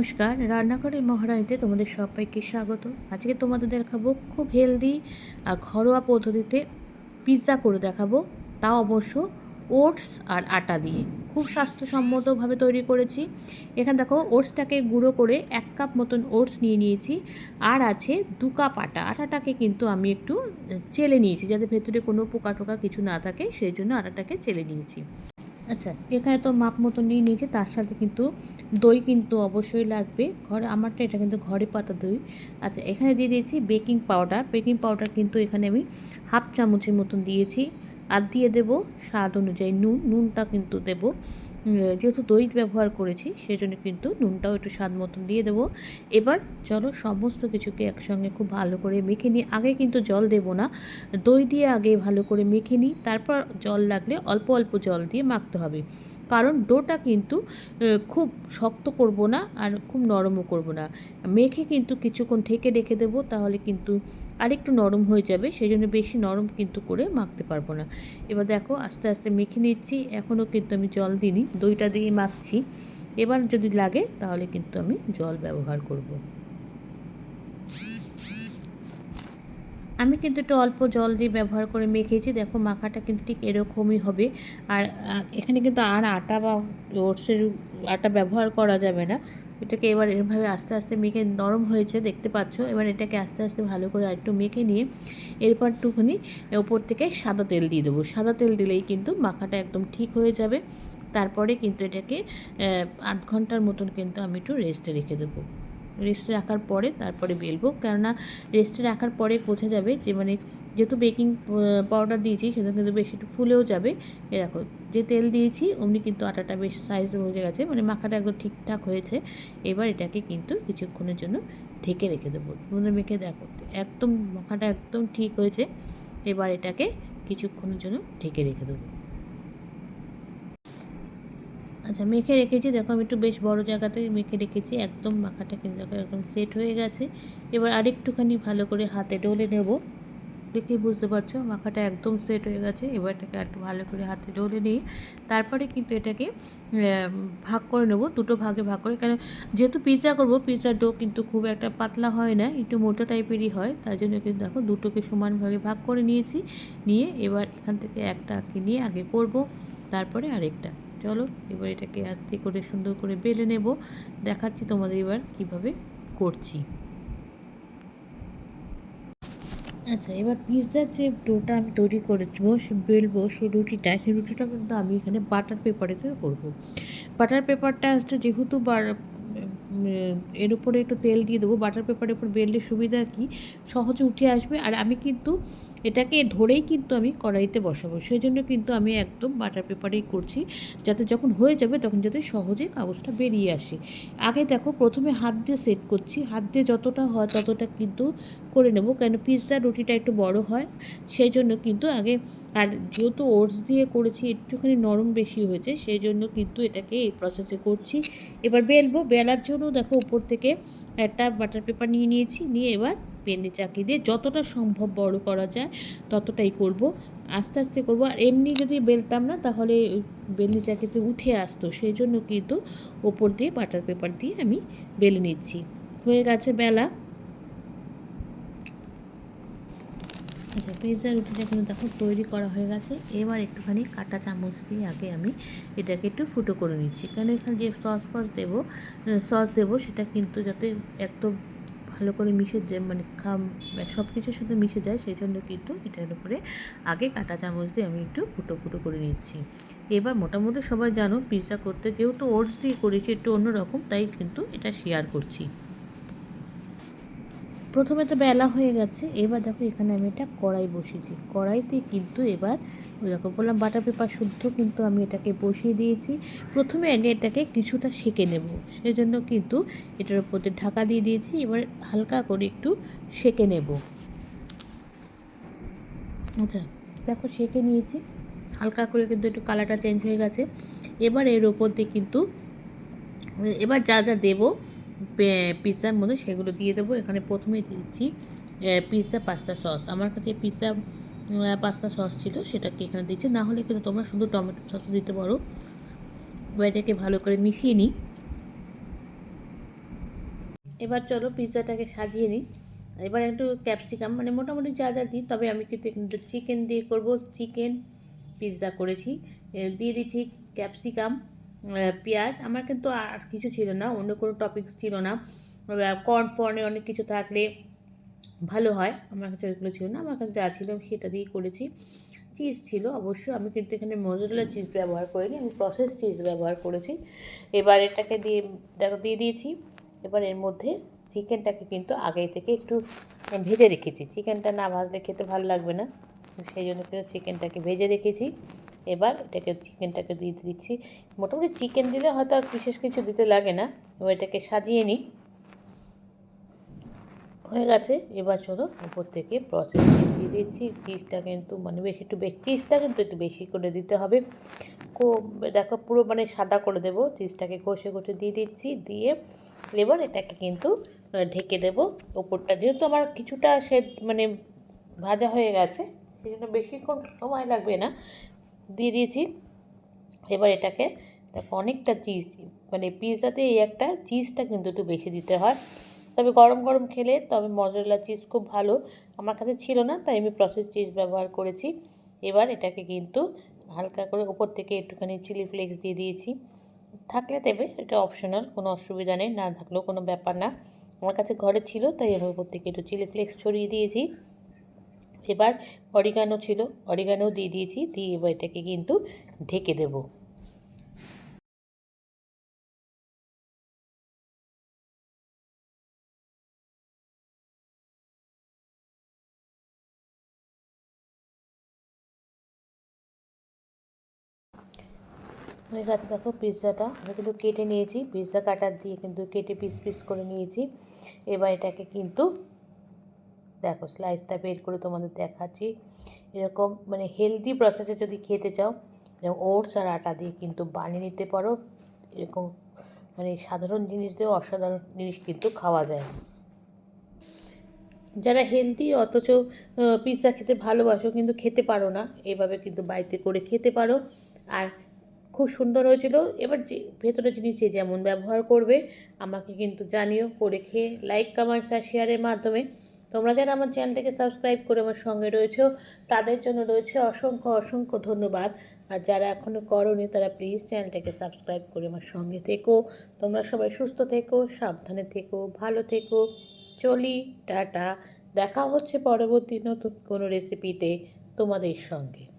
নমস্কার, রান্নাঘরের মহারানীতে তোমাদের সবাইকে স্বাগত। আজকে তোমাদের দেখাবো খুব হেলদি ঘরোয়া পদ্ধতিতে পিৎজা করে দেখাবো। তাও অবশ্য ওটস আর আটা দিয়ে। খুব স্বাস্থ্যসম্মতভাবে তৈরি করেছি। এখানে দেখো ওটসটাকে গুঁড়ো করে এক কাপ মতন ওটস নিয়ে নিয়েছি। আর আছে দু কাপ আটা। আটাটাকে কিন্তু আমি একটু চেলে নিয়েছি যাতে ভেতরে কোনো পোকা টোকা কিছু না থাকে, সেই জন্য আটাটাকে চেলে নিয়েছি। আচ্ছা এখানে তো মাপ মতো নিয়ে নিয়েছি, তার সাথে কিন্তু দই কিন্তু অবশ্যই লাগবে। ঘরে, আমারটা এটা কিন্তু ঘরে পাতা দই। আচ্ছা এখানে দিয়ে দিয়েছি বেকিং পাউডার। বেকিং পাউডার কিন্তু এখানে আমি হাফ চামচের মতন দিয়েছি। আর দিয়ে দেবো স্বাদ অনুযায়ী নুন, নুনটা কিন্তু দেব। যেহেতু দই ব্যবহার করেছি, সেজন্য কিন্তু নুনটাও একটু স্বাদ মতন দিয়ে দেবো। এবার চলো সমস্ত কিছুকে একসঙ্গে খুব ভালো করে মেখে নিই। আগে কিন্তু জল দেব না, দই দিয়ে আগে ভালো করে মেখে নিই। তারপর জল লাগলে অল্প অল্প জল দিয়ে মাখতে হবে। কারণ ডোটা কিন্তু খুব শক্ত করব না আর খুব নরমও করব না। মেখে কিন্তু কিছুক্ষণ ঢেকে রেখে দেবো, তাহলে কিন্তু আরেকটু নরম হয়ে যাবে সেই জন্য বেশি নরম কিন্তু করে মাখতে পারব না। এবার দেখো, আস্তে আস্তে মেখে নিচ্ছি, এখনও কিন্তু আমি জল দিইনি, দইটা দিয়ে মাখছি। এবার যদি লাগে, তাহলে কিন্তু আমি জল ব্যবহার করব। আমি কিন্তু একটু অল্প জল দিয়ে ব্যবহার করে মেখেছি। দেখো মাখাটা কিন্তু ঠিক এরকমই হবে। আর এখানে কিন্তু আর আটা বা ওটসের আটা ব্যবহার করা যাবে না। এটাকে এবার এরভাবে আস্তে আস্তে মেখে, নরম হয়েছে দেখতে পাচ্ছ। এবার এটাকে আস্তে আস্তে ভালো করে আরেকটু মেখে নিয়ে এরপর একটুখানি ওপর থেকে সাদা তেল দিয়ে দেবো। সাদা তেল দিলেই কিন্তু মাখাটা একদম ঠিক হয়ে যাবে। তারপরে কিন্তু এটাকে আধ ঘণ্টার মতন কিন্তু আমি একটু রেস্টে রেখে দেবো। রেস্টে রাখার পরে তারপরে বেলবো। কেননা রেস্টে রাখার পরে বোঝা যাবে যে মানে যেহেতু বেকিং পাউডার দিয়েছি সেটা কিন্তু বেশি একটু ফুলেও যাবে। এ দেখো, যে তেল দিয়েছি, অমনি কিন্তু আটাটা বেশ সাইজ হয়ে গেছে মানে মাখাটা একদম ঠিকঠাক হয়েছে। এবার এটাকে কিন্তু কিছুক্ষণের জন্য ঢেকে রেখে দেবো। তোমাদের মেখে দেখো, একদম মাখাটা একদম ঠিক হয়েছে। এবার এটাকে কিছুক্ষণের জন্য ঢেকে রেখে দেবো। আচ্ছা মেখে রেখেছি। দেখো, আমি একটু বেশ বড় জায়গাতে মেখে রেখেছি। একদম মাখাটা কিন্তু একদম সেট হয়ে গেছে। এবার আরেকটুখানি ভালো করে হাতে ডলে নেব। দেখে বুঝতে পারছ, মাখাটা একদম সেট হয়ে গেছে। এবার এটাকে একটু ভালো করে হাতে ডলে নিয়ে তারপরে কিন্তু এটাকে ভাগ করে নেব। দুটো ভাগে ভাগ করে। কারণ যেহেতু পিৎজা করব পিৎজার ডো কিন্তু খুব একটা পাতলা হয় না, একটু মোটা টাইপেরই হয়। তাই জন্য কিন্তু দেখো, দুটোকে সমান ভাগে করে নিয়েছি। নিয়ে এবার এখান থেকে একটা নিয়ে আগে করব। তারপরে আরেকটা। চলো এবার এটাকে আস্তে করে সুন্দর করে বেলে নেব। দেখাচ্ছি তোমাদের এবার কীভাবে করছি। আচ্ছা এবার পিৎজার যে ডোটা আমি তৈরি করেছি সে বেলবো সেই রুটিটা সেই রুটিটা কিন্তু আমি এখানে বাটার পেপারেতে করব। বাটার পেপারটা হচ্ছে যেহেতু এর উপরে একটু তেল দিয়ে দেবো। বাটার পেপারের উপর বেললে সুবিধা কি? সহজে উঠে আসবে। আর আমি কিন্তু এটাকে ধরেই কিন্তু আমি কড়াইতে বসাবো। সেই জন্য কিন্তু আমি একদম বাটার পেপারেই করছি। যাতে যখন হয়ে যাবে তখন যাতে সহজে কাগজটা বেরিয়ে আসে। আগে দেখো, প্রথমে হাত দিয়ে সেট করছি। হাত দিয়ে যতটা হয় ততটা কিন্তু করে নেব। কেন? পিৎজা রুটিটা একটু বড় হয়। সেই জন্য কিন্তু আগে, আর যেহেতু ওটস দিয়ে করেছি, একটুখানি নরম বেশি হয়েছে সেই জন্য কিন্তু এটাকে এই প্রসেসে করছি। এবার বেলবো। বেলার জন্য দেখো উপর থেকে একটা বাটার পেপার নিয়ে নিয়েছি, নিয়ে এবার পেনে চাকি দিয়ে যতটা সম্ভব বড় করা যায় ততটাই করব। আস্তে আস্তে করব। আর এমনি যদি বেলতাম না তাহলে বেলনি চাকিতে উঠে আসতো। সেই জন্য কিন্তু ওপর দিয়ে বাটার পেপার দিয়ে আমি বেলে নিচ্ছি। হয়ে গেছে বেলা। আচ্ছা পিৎজা রুটিটা কিন্তু দেখো তৈরি করা হয়ে গেছে। এবার একটুখানি কাটা চামচ দিয়ে আগে আমি এটাকে একটু ফুটো করে নিচ্ছি। কারণ এখানে যে সস ফস দেবো সস দেবো, সেটা কিন্তু যাতে একদম ভালো করে মিশে যায় মানে খাম সব কিছুর সাথে মিশে যায়, সেই জন্য কিন্তু এটার উপরে আগে কাটা চামচ দিয়ে আমি একটু ফুটো ফুটো করে নিচ্ছি। এবার মোটামুটি সবাই জানো, পিৎজা করতে যেহেতু ওটস দিয়ে করেছি, একটু অন্যরকম, তাই কিন্তু এটা শেয়ার করছি। প্রথমে তো বেলা হয়ে গেছে, এবার দেখো এখানে আমি এটা কড়াই বসিয়েছি। কড়াইতে কিন্তু এবার দেখো বললাম বাটার পেপার শুদ্ধ, কিন্তু আমি এটাকে বসিয়ে দিয়েছি। প্রথমে আগে এটাকে কিছুটা সেকে নেব সেই জন্য কিন্তু এটার উপর ঢাকা দিয়ে দিয়েছি, এবার হালকা করে একটু সেকে নেব। আচ্ছা দেখো সেকে নিয়েছি, হালকা করে কিন্তু একটু কালারটা চেঞ্জ হয়ে গেছে। এবার এর ওপর দিয়ে কিন্তু, এবার যা যা দেবো পিৎজার মধ্যে সেগুলো দিয়ে দেবো। এখানে প্রথমেই দিচ্ছি পিৎজা পাস্তা সস। আমার কাছে পিৎজা পাস্তা সস ছিল, সেটাকে এখানে দিচ্ছি না হলে কিন্তু তোমরা শুধু টমেটো সসও দিতে পারো। এটাকে ভালো করে মিশিয়ে নিই। এবার চলো পিৎজাটাকে সাজিয়ে নিই। এবার একটু ক্যাপসিকাম মানে মোটামুটি যা যা দিই, তবে আমি কিন্তু কিন্তু চিকেন দিয়ে করব। চিকেন, পিৎজা করেছি। দিয়ে দিচ্ছি ক্যাপসিকাম। পেঁয়াজ, আমার কিন্তু আর কিছু ছিল না, অন্য কোনো টপিকস ছিল না। কর্ন ফর্নে অনেক কিছু থাকলে ভালো হয়, আমার কাছে ওইগুলো ছিল না, আমার কাছে যা ছিল আমি সেটা দিয়েই করেছি। চিজ ছিল অবশ্য, আমি কিন্তু এখানে মজুরলা চিজ ব্যবহার করিনি, আমি প্রসেস চিজ ব্যবহার করেছি। এবার এটাকে দিয়ে, দেখো, দিয়ে দিয়েছি। এবার এর মধ্যে চিকেনটাকে কিন্তু আগে থেকে একটু ভেজে রেখেছি। চিকেনটা না ভাজলে খেতে ভালো লাগবে না, সেই জন্য কিন্তু চিকেনটাকে ভেজে রেখেছি। এবার এটাকে চিকেনটাকে দিয়ে দিচ্ছি। মোটামুটি চিকেন দিলে হয়তো আর বিশেষ কিছু দিতে লাগে না। এবার এটাকে সাজিয়ে নিই। হয়ে গেছে। এবার চলো উপর থেকে প্রসেস দিয়ে দিচ্ছি। চিজটা কিন্তু মানে বেশি একটু বেশি চিজটা কিন্তু একটু বেশি করে দিতে হবে। কো দেখো পুরো মানে সাদা করে দেবো। চিজটাকে ঘষে ঘষে দিয়ে দিচ্ছি। দিয়ে এবার এটাকে কিন্তু ঢেকে দেবো। ওপরটা যেহেতু আমার কিছুটা সে মানে ভাজা হয়ে গেছে সেই জন্য বেশিক্ষণ সময় লাগবে না। দিয়ে দিয়েছি। এবার এটাকে দেখো অনেকটা চিজ মানে পিৎজাতে এই একটা চিজটা কিন্তু একটু বেশি দিতে হয়। তবে গরম গরম খেলে তবে মজরেলা চিজ খুব ভালো। আমার কাছে ছিল না, তাই আমি প্রসেস চিজ ব্যবহার করেছি। এবার এটাকে কিন্তু হালকা করে উপর থেকে একটুখানি চিলি ফ্লেক্স দিয়ে দিয়েছি। থাকলে দেবে, এটা অপশনাল কোনো অসুবিধা নেই, না থাকলেও কোনো ব্যাপার না। আমার কাছে ঘরে ছিল, তাই আমি উপর থেকে একটু চিলি ফ্লেক্স ছড়িয়ে দিয়েছি। এবার অরিগানো ছিল, অরিগানো দিয়ে দিয়েছি, দিয়ে এবার এটাকে কিন্তু ঢেকে দেবো। হয়ে গেছে দেখো পিৎজাটা, আমি কিন্তু কেটে নিয়েছি, পিৎজা কাটার দিয়ে কিন্তু কেটে পিস পিস করে নিয়েছি। এবার এটাকে কিন্তু দেখো স্লাইসটা বের করে তোমাদের দেখাচ্ছি। এরকম মানে হেলদি প্রসেসে যদি খেতে চাও ওটস আর আটা দিয়ে কিন্তু বানিয়ে নিতে পারো। এরকম মানে সাধারণ জিনিস দিয়েও অসাধারণ জিনিস কিন্তু খাওয়া যায়। যারা হেলদি অথচ পিৎজা খেতে ভালোবাসো কিন্তু খেতে পারো না, এভাবে কিন্তু বাড়িতে করে খেতে পারো। আর খুব সুন্দর হয়েছিল। এবার যে, ভেতরে জিনিস যে যেমন ব্যবহার করবে, আমাকে কিন্তু জানিও, করে খেয়ে লাইক কমেন্টস আর শেয়ারের মাধ্যমে। তোমরা যারা আমার চ্যানেলটাকে সাবস্ক্রাইব করে আমার সঙ্গে রয়েছে, তাদের জন্য রয়েছে অসংখ্য অসংখ্য ধন্যবাদ। আর যারা এখনও করনি, তারা প্লিজ চ্যানেলটাকে সাবস্ক্রাইব করে আমার সঙ্গে থেকো। তোমরা সবাই সুস্থ থেকো, সাবধানে থেকো, ভালো থেকো। চলি, টাটা। দেখা হচ্ছে পরবর্তী নতুন কোনো রেসিপিতে তোমাদের সঙ্গে।